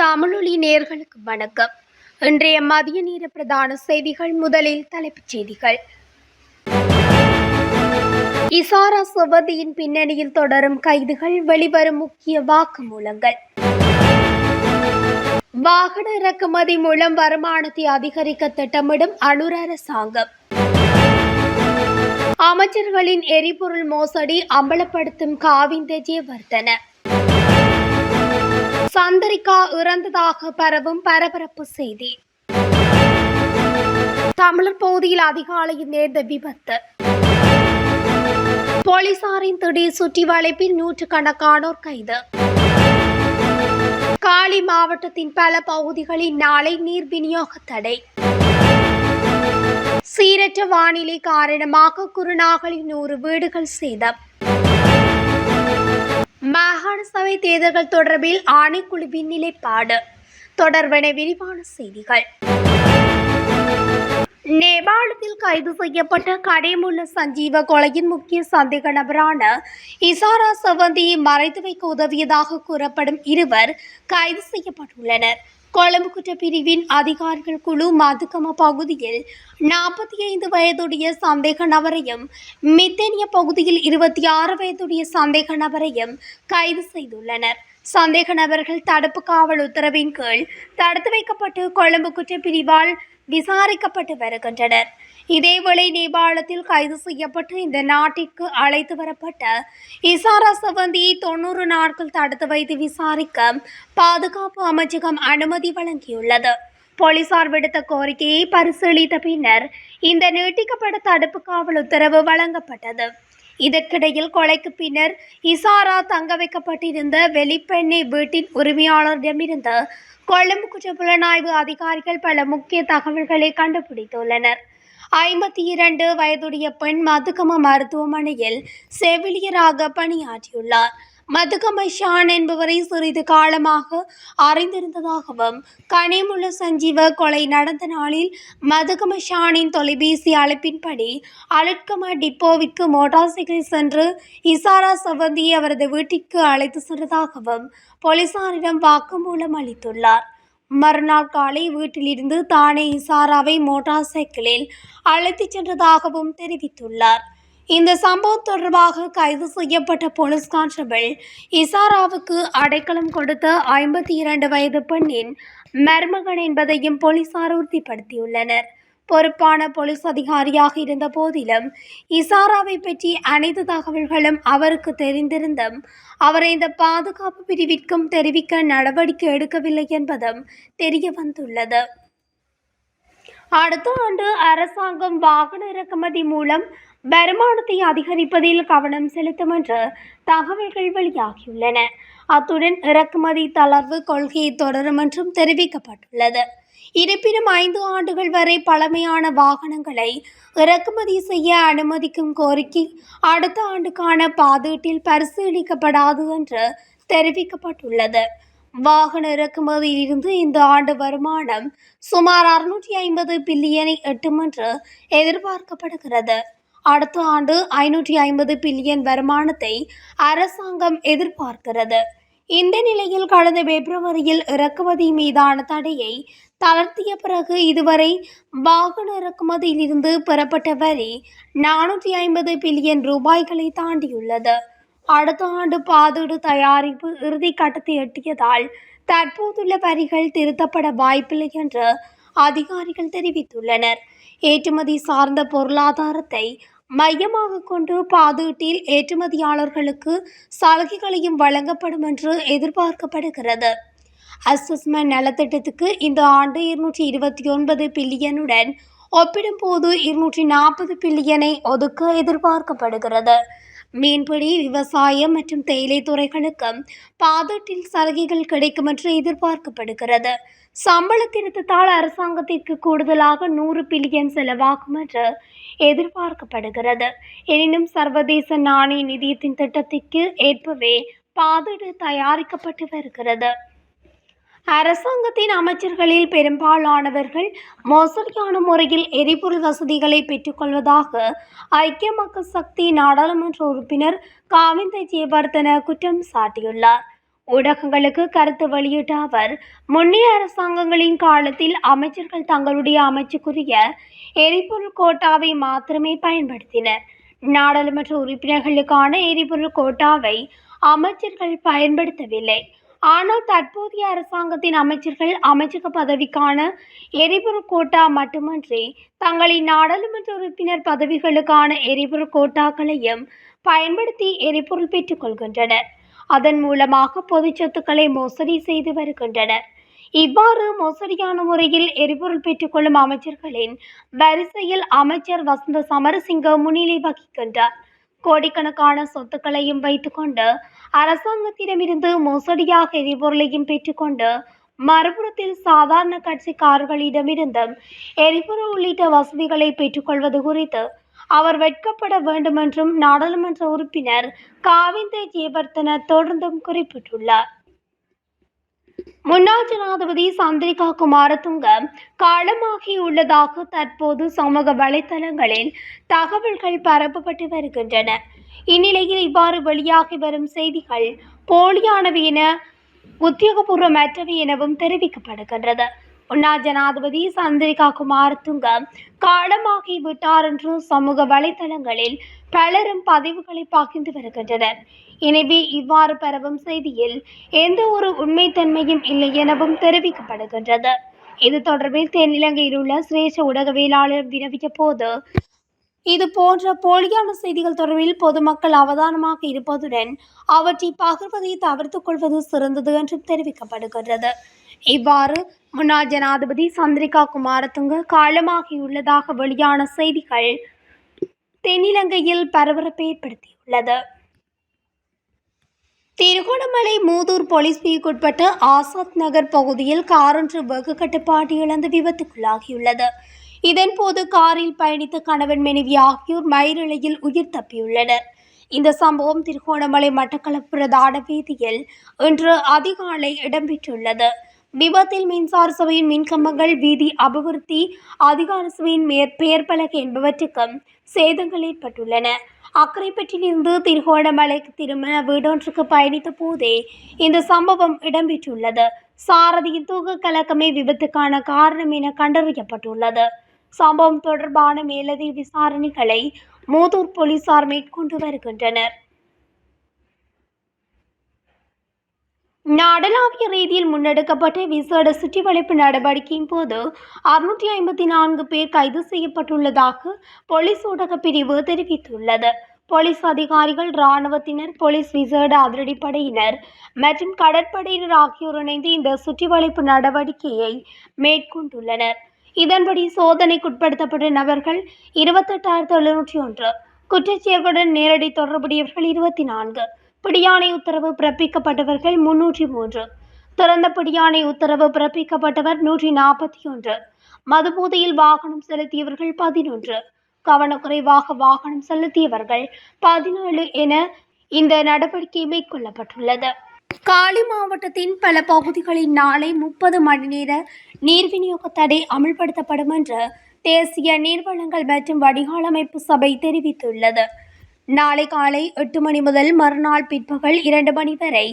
தமிழொலி நேர்களுக்கு வணக்கம். இன்றைய மதிய நேர பிரதான செய்திகள் முதலில் தலைப்புச் செய்திகள். இசாரா சுவதியின் பின்னணியில் தொடரும் கைதுகள் வெளிவரும் முக்கிய வாக்குமூலங்கள். வாகன இறக்குமதி மூலம் வருமானத்தை அதிகரிக்க திட்டமிடும் அனுர அரசாங்கம் அமைச்சர்களின் எரிபொருள் மோசடி அம்பலப்படுத்தும் காவிந்த ஜெயவர்தன சந்திரிகா இறந்ததாக பரவும் பரபரப்பு செய்தி. தமிழர் பகுதியில் அதிகாலையில் நேர்ந்த விபத்து. போலீசாரின் திடீர் சுற்றி வளைப்பில் நூற்றுக்கணக்கானோர் கைது. காலி மாவட்டத்தின் பல பகுதிகளில் நாளை நீர் விநியோக தடை. சீரற்ற வானிலை காரணமாக குருநாகலின் நூறு வீடுகள் சேதம். மாகாண சபை தேர்தல்கள் தொடர்பில் ஆணைக்குழுவின் நிலைப்பாடு. தொடர்பான விரிவான செய்திகள். நேபாளத்தில் கைது செய்யப்பட்ட கடைமுள்ள சஞ்சீவ கொலையின் முக்கிய சந்தேக நபரான இசாரா சவந்தியை மறைத்து வைக்க உதவியதாக கூறப்படும் இருவர் கைது செய்யப்பட்டுள்ளனர். கொழும்பு குற்றப்பிரிவின் அதிகாரிகள் குழு மதுக்கம பகுதியில் நாற்பத்தி ஐந்து வயதுடைய சந்தேக நபரையும் மித்தேனிய பகுதியில் இருபத்தி ஆறு வயதுடைய சந்தேக நபரையும் கைது செய்துள்ளனர். சந்தேக நபர்கள் தடுப்பு காவல் உத்தரவின் கீழ் தடுத்து வைக்கப்பட்டு கொழும்பு குற்றப்பிரிவால் விசாரிக்கப்பட்டு வருகின்றனர். இதேவேளை நேபாளத்தில் கைது செய்யப்பட்டு இந்த நாட்டிற்கு அழைத்து வரப்பட்ட இசாரா சவந்தியை தொண்ணூறு நாட்கள் தடுத்து வைத்து விசாரிக்க பாதுகாப்பு அமைச்சகம் அனுமதி வழங்கியுள்ளது. போலீசார் விடுத்த கோரிக்கையை பரிசீலித்த பின்னர் இந்த நீட்டிக்கப்பட்ட தடுப்பு காவல் உத்தரவு வழங்கப்பட்டது. இதற்கிடையில் கொலைக்கு பின்னர் இசாரா தங்க வைக்கப்பட்டிருந்த வெளிப்பெண்ணை வீட்டின் உரிமையாளரிடமிருந்து கொழும்பு குற்றப்புலனாய்வு அதிகாரிகள் பல முக்கிய தகவல்களை கண்டுபிடித்துள்ளனர். ஐம்பத்தி இரண்டு வயதுடைய பெண் மதுகம மருத்துவமனையில் செவிலியராக பணியாற்றியுள்ளார். மதுகமை ஷான் என்பவரை சிறிது காலமாக அறிந்திருந்ததாகவும் கனிமுள்ள சஞ்சீவ கொலை நடந்த நாளில் மதுகமை ஷானின் தொலைபேசி அழைப்பின்படி அலட்கமா டிப்போவிற்கு மோட்டார் சைக்கிள் சென்று இசாரா சவந்தியை அவரது வீட்டிற்கு அழைத்து சென்றதாகவும் போலீசாரிடம் வாக்குமூலம் அளித்துள்ளார். மறுநாள் காலை வீட்டிலிருந்து தானே இசாராவை மோட்டார் சைக்கிளில் அழைத்துச் சென்றதாகவும் தெரிவித்துள்ளார். இந்த சம்பவம் தொடர்பாக கைது செய்யப்பட்ட போலீஸ் கான்ஸ்டபிள் இசாராவுக்கு அடைக்கலம் கொடுத்த ஐம்பத்தி இரண்டு வயது பெண்ணின் மருமகன் என்பதையும் போலீசார் உறுதிப்படுத்தியுள்ளனர். பொறுப்பான போலீஸ் அதிகாரியாக இருந்த போதிலும் இசாராவை பற்றி அனைத்து தகவல்களும் அவருக்கு தெரிந்திருந்தும் அவரை இந்த பாதுகாப்பு பிரிவிற்கும் தெரிவிக்க நடவடிக்கை எடுக்கவில்லை என்பதும் தெரிய வந்துள்ளது. அடுத்த ஆண்டு அரசாங்கம் வாகன இறக்குமதி மூலம் வருமானத்தை அதிகரிப்பதில் கவனம் செலுத்தும் என்று தகவல்கள் வெளியாகியுள்ளன. அத்துடன் இறக்குமதி தளர்வு கொள்கையை தொடரும் என்றும் தெரிவிக்கப்பட்டுள்ளது. இருப்பினும் ஐந்து ஆண்டுகள் வரை பழமையான வாகனங்களை இறக்குமதி செய்ய அனுமதிக்கும் கோரிக்கை அடுத்த ஆண்டுக்கான பாதீட்டில் பரிசீலிக்கப்படாது என்று தெரிவிக்கப்பட்டுள்ளது. வாகன இறக்குமதியிலிருந்து இந்த ஆண்டு வருமானம் சுமார் அறுநூற்றி ஐம்பது பில்லியனை எட்டும் என்று எதிர்பார்க்கப்படுகிறது. அடுத்த ஆண்டு ஐநூற்றி ஐம்பது பில்லியன் வருமானத்தை அரசாங்கம் எதிர்பார்க்கிறது. இந்த நிலையில் கடந்த பிப்ரவரியில் இறக்குமதி மீதான தடையை தளர்த்திய பிறகு இதுவரை வாகன இறக்குமதியிலிருந்து பெறப்பட்ட வரி நானூற்றி ஐம்பது பில்லியன் ரூபாய்களை தாண்டியுள்ளது. அடுத்த ஆண்டு பாதீடு தயாரிப்பு இறுதி கட்டத்தை எட்டியதால் தற்போதுள்ள வரிகள் திருத்தப்பட வாய்ப்பில்லை என்று அதிகாரிகள் தெரிவித்துள்ளனர். ஏற்றுமதி சார்ந்த பொருளாதாரத்தை மையமாக கொண்டு பாதீட்டில் ஏற்றுமதியாளர்களுக்கு சலுகைகளையும் வழங்கப்படும் என்று எதிர்பார்க்கப்படுகிறது. அசஸ்மெண்ட் நலத்திட்டத்துக்கு இந்த ஆண்டு இருநூற்றி இருபத்தி ஒன்பது பில்லியனுடன் ஒப்பிடும்போது இருநூற்றி நாற்பது பில்லியனை ஒதுக்க எதிர்பார்க்கப்படுகிறது. மீன்பிடி விவசாயம் மற்றும் தேயிலை துறைகளுக்கும் பாதட்டில் சலுகைகள் கிடைக்கும் என்று எதிர்பார்க்கப்படுகிறது. சம்பள திருத்தத்தால் அரசாங்கத்திற்கு கூடுதலாக நூறு பில்லியன் செலவாகும் என்று எதிர்பார்க்கப்படுகிறது. எனினும் சர்வதேச நாணய நிதியத்தின் திட்டத்திற்கு ஏற்பவே பாதீடு தயாரிக்கப்பட்டு வருகிறது. அரசாங்கத்தின் அமைச்சர்களில் பெரும்பாலானவர்கள் மோசடியான முறையில் எரிபொருள் வசதிகளை பெற்றுக்கொள்வதாக ஐக்கிய மக்கள் சக்தி நாடாளுமன்ற உறுப்பினர் காவிந்த ஜெயவர்தன குற்றம் சாட்டியுள்ளார். ஊடகங்களுக்கு கருத்து வெளியிட்ட அவர் முன்னைய அரசாங்கங்களின் காலத்தில் அமைச்சர்கள் தங்களுடைய அமைச்சுக்குரிய எரிபொருள் கோட்டாவை மாத்திரமே பயன்படுத்தினர். நாடாளுமன்ற உறுப்பினர்களுக்கான எரிபொருள் கோட்டாவை அமைச்சர்கள் பயன்படுத்தவில்லை. ஆனால் தற்போதைய அரசாங்கத்தின் அமைச்சர்கள் அமைச்சக பதவிக்கான எரிபொருள் கோட்டா மட்டுமன்றி தங்களின் நாடாளுமன்ற உறுப்பினர் பதவிகளுக்கான எரிபொருள் கோட்டாக்களையும் பயன்படுத்தி எரிபொருள் பெற்றுக் கொள்கின்றனர். அதன் மூலமாக பொது சொத்துக்களை மோசடி செய்து வருகின்றனர். இவ்வாறு மோசடியான முறையில் எரிபொருள் பெற்றுக்கொள்ளும் அமைச்சர்களின் வரிசையில் அமைச்சர் வசந்த சமரசிங்க முன்னிலை வகிக்கின்றார். கோடிக்கணக்கான சொத்துக்களையும் வைத்துக்கொண்டு அரசாங்கத்திடமிருந்து மோசடியாக எரிபொருளையும் பெற்றுக்கொண்டு மறுபுறத்தில் சாதாரண கட்சிக்காரர்களிடமிருந்தும் எரிபொருள் உள்ளிட்ட வசதிகளை பெற்றுக்கொள்வது குறித்து அவர் வெட்கப்பட வேண்டுமென்றும் நாடாளுமன்ற உறுப்பினர் காவிந்த ஜீவர்த்தன தொடர்ந்தும் குறிப்பிட்டுள்ளார். முன்னாள் ஜனாதிபதி சந்திரிகா குமாரதுங்க காலமாகியுள்ளதாக தற்போது சமூக வலைதளங்களில் தகவல்கள் பரப்பப்பட்டு வருகின்றன. இந்நிலையில் இவ்வாறு வெளியாகி வரும் செய்திகள் போலியானவை என உத்தியோகபூர்வமற்றவை எனவும் தெரிவிக்கப்படுகின்றது. முன்னாள் ஜனாதிபதி சந்திரிகா குமாரதுங்க காலமாகி விட்டார் என்று சமூக வலைதளங்களில் பலரும் பதிவுகளை பகிர்ந்து வருகின்றனர். எனவே இவ்வாறு பரவும் செய்தியில் எந்த ஒரு உண்மைத்தன்மையும் இல்லை எனவும் தெரிவிக்கப்படுகின்றது. இது தொடர்பில் தென்னிலங்கையில் உள்ள சிரேஷ்ட ஊடகவியலாளர் வினவிய போது இது போன்ற போலியான செய்திகள் தொடர்பில் பொதுமக்கள் அவதானமாக இருப்பதுடன் அவற்றை பகிர்வதை தவிர்த்துக் கொள்வது சிறந்தது என்றும் தெரிவிக்கப்படுகின்றது. இவ்வாறு முன்னாள் ஜனாதிபதி சந்திரிகா குமாரதுங்க காலமாகியுள்ளதாக வெளியான செய்திகள் தென்னிலங்கையில் பரபரப்பை ஏற்படுத்தியுள்ளது. திருகோணமலை மூதூர் போலீஸ் பிரிவுக்குட்பட்ட ஆசாத் நகர் பகுதியில் காரொன்று வெகு கட்டுப்பாடு இழந்து விபத்துக்குள்ளாகியுள்ளது. இதன்போது காரில் பயணித்த கணவன் மனைவி ஆகியோர் மயிரிழையில் உயிர் தப்பியுள்ளனர். இந்த சம்பவம் திருகோணமலை மட்டக்களப்பு பிரதான வீதியில் இன்று அதிகாலை இடம்பெற்றுள்ளது. விபத்தில் மின்சார சபையின் மின்கம்பங்கள் வீதி அபிவிருத்தி அதிகார சபையின் மேற் பலகை என்பவற்றுக்கும் சேதங்கள் ஏற்பட்டுள்ளன. அக்கரைப்பற்றிலிருந்து திருகோணமலைக்கு திருமண வீடொன்றுக்கு பயணித்த போதே இந்த சம்பவம் இடம்பெற்றுள்ளது. சாரதியின் தூக்க கலக்கமே விபத்துக்கான காரணம் என கண்டறியப்பட்டுள்ளது. சம்பவம் தொடர்பான மேலதிக விசாரணைகளை மூதூர் போலீசார் மேற்கொண்டு வருகின்றனர். நாடளாவிய ரீதியில் முன்னெடுக்கப்பட்ட விசேட சுற்றிவளைப்பு நடவடிக்கையின் போது அறுநூற்றி ஐம்பத்தி நான்கு பேர் கைது செய்யப்பட்டுள்ளதாக போலீஸ் ஊடக பிரிவு தெரிவித்துள்ளது. போலீஸ் அதிகாரிகள் இராணுவத்தினர் போலீஸ் விசேட அதிரடிப்படையினர் மற்றும் கடற்படையினர் ஆகியோர் இணைந்து இந்த சுற்றிவளைப்பு நடவடிக்கையை மேற்கொண்டுள்ளனர். இதன்படி சோதனைக்குட்படுத்தப்பட்ட நபர்கள் இருபத்தெட்டாயிரத்து எழுநூற்றி ஒன்று குற்றச்செயல்களுடன் நேரடி தொடர்புடையவர்கள் இருபத்தி நான்கு பிடியாணை உத்தரவு பிறப்பிக்கப்பட்டவர்கள் முன்னூற்றி மூன்று. திறந்த பிடியாணை உத்தரவு பிறப்பிக்கப்பட்டவர் நூற்றி நாற்பத்தி ஒன்று. மதுபோதையில் வாகனம் செலுத்தியவர்கள் பதினொன்று. கவனக்குறைவாக வாகனம் செலுத்தியவர்கள் பதினேழு என இந்த நடவடிக்கை மேற்கொள்ளப்பட்டுள்ளது. காலி மாவட்டத்தின் பல பகுதிகளில் நாளை முப்பது மணி நேர நீர் விநியோக தடை அமல்படுத்தப்படும் என்று தேசிய நீர்வளங்கள் மற்றும் வடிகாலமைப்பு சபை தெரிவித்துள்ளது. நாளை காலை எட்டு மணி முதல் மறுநாள் பிற்பகல் இரண்டு மணி வரை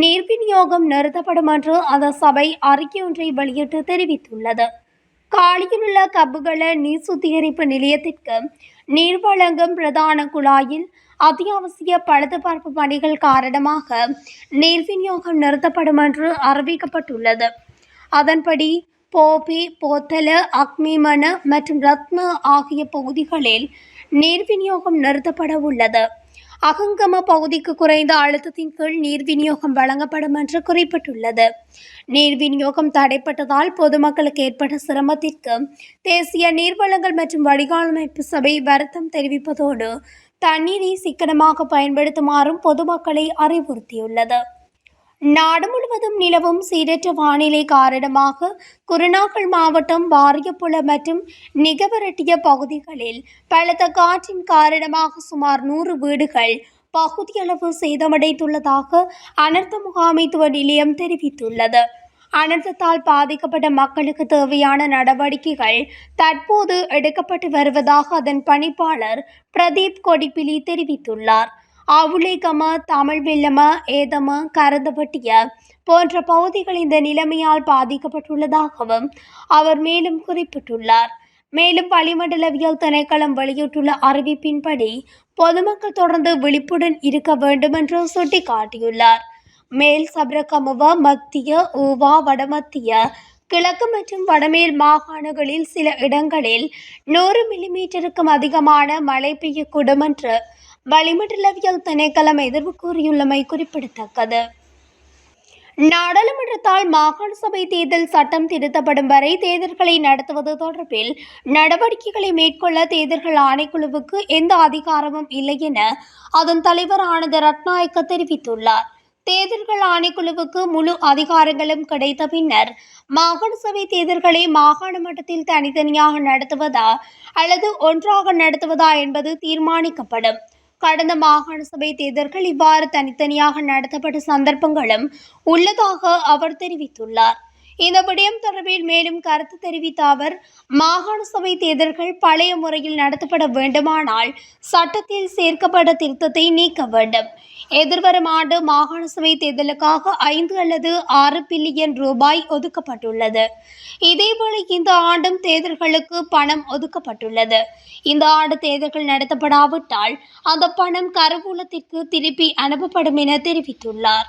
நீர் விநியோகம் நிறுத்தப்படும் என்று அந்த சபை அறிக்கையொன்றை வெளியிட்டு தெரிவித்துள்ளது. காலியில் உள்ள கப்புகள நீர் சுத்திகரிப்பு நிலையத்திற்கு நீர் வழங்கும் பிரதான குழாயில் அத்தியாவசிய பழுதுபார்ப்பு பணிகள் காரணமாக நீர் விநியோகம் நிறுத்தப்படும் என்று அறிவிக்கப்பட்டுள்ளது. அதன்படி போபி போத்தல அக்னிமன மற்றும் ரத்ன ஆகிய பகுதிகளில் நீர் விநியோகம் நிறுத்தப்பட உள்ளது. அகங்கம பகுதிக்கு குறைந்த அழுத்தத்தின் கீழ் நீர் விநியோகம் வழங்கப்படும் என்று குறிப்பிட்டுள்ளது. நீர் விநியோகம் தடைப்பட்டதால் பொதுமக்களுக்கு ஏற்பட்ட சிரமத்திற்கு தேசிய நீர்வளங்கள் மற்றும் வடிகாலமைப்பு சபை வருத்தம் தெரிவிப்பதோடு தண்ணீரை சிக்கனமாக பயன்படுத்துமாறும் பொதுமக்களை அறிவுறுத்தியுள்ளது. நாடு முழுவதும் நிலவும் சீரற்ற வானிலை காரணமாக குருநாகல் மாவட்டம் வாரியப்புல மற்றும் நிகவரட்டிய பகுதிகளில் பலத்த காற்றின் காரணமாக சுமார் நூறு வீடுகள் பகுதியளவு சேதமடைந்துள்ளதாக அனர்த்த முகாமைத்துவ நிலையம் தெரிவித்துள்ளது. அனர்த்தத்தால் பாதிக்கப்பட்ட மக்களுக்கு தேவையான நடவடிக்கைகள் தற்போது எடுக்கப்பட்டு வருவதாக அதன் பணிப்பாளர் பிரதீப் கொடிப்பிலி தெரிவித்துள்ளார். அவுளிகம தமிழ் வெள்ளம ஏதம கரந்தப்பட்டிய போன்ற பகுதிகள் இந்த நிலைமையால் பாதிக்கப்பட்டுள்ளதாகவும் அவர் மேலும் குறிப்பிட்டுள்ளார். மேலும் வளிமண்டலவியல் திணைக்களம் வெளியிட்டுள்ள அறிவிப்பின்படி பொதுமக்கள் தொடர்ந்து விழிப்புடன் இருக்க வேண்டும் என்று சுட்டிக்காட்டியுள்ளார். மேல் சபரகமுவ மத்திய ஊவா வடமத்திய கிழக்கு மற்றும் வடமேல் மாகாணங்களில் சில இடங்களில் நூறு மில்லிமீட்டருக்கும் அதிகமான மழை பெய்யக்கூடும் என்று வளிமண்டலவியல் திணைக்களம் எதிர்வு கூறியுள்ளமை குறிப்பிடத்தக்கது. நாடாளுமன்றத்தால் மாகாண சபை தேர்தல் சட்டம் திருத்தப்படும் வரை தேர்தல்களை நடத்துவது தொடர்பில் நடவடிக்கைகளை மேற்கொள்ள தேர்தல்கள் ஆணைக்குழுவுக்கு எந்த அதிகாரமும் இல்லை என அதன் தலைவர் ஆனந்த ரட்நாயக்க தெரிவித்துள்ளார். தேர்தல்கள் ஆணைக்குழுவுக்கு முழு அதிகாரங்களும் கிடைத்த பின்னர் மாகாண சபை தேர்தல்களை மாகாண மட்டத்தில் தனித்தனியாக நடத்துவதா அல்லது ஒன்றாக நடத்துவதா என்பது தீர்மானிக்கப்படும். கடந்த மாகாண சபை தேர்தல்கள் இவ்வாறு தனித்தனியாக நடத்தப்பட்ட சந்தர்ப்பங்களும் உள்ளதாக அவர் தெரிவித்துள்ளார். இந்த விடயம் தொடர்பில் மேலும் கருத்து தெரிவித்த அவர் மாகாண சபை தேர்தல்கள் பழைய முறையில் நடத்தப்பட வேண்டுமானால் சட்டத்தில் சேர்க்கப்பட்ட திருத்தத்தை நீக்க வேண்டும். எதிர்வரும் ஆண்டு மாகாண சபை தேர்தலுக்காக ஐந்து அல்லது ஆறு பில்லியன் ரூபாய் ஒதுக்கப்பட்டுள்ளது. இதேவேளை இந்த ஆண்டும் தேர்தல்களுக்கு பணம் ஒதுக்கப்பட்டுள்ளது. இந்த ஆண்டு தேர்தல்கள் நடத்தப்படாவிட்டால் அந்த பணம் கருவூலத்திற்கு திருப்பி அனுப்பப்படும் என தெரிவித்துள்ளார்.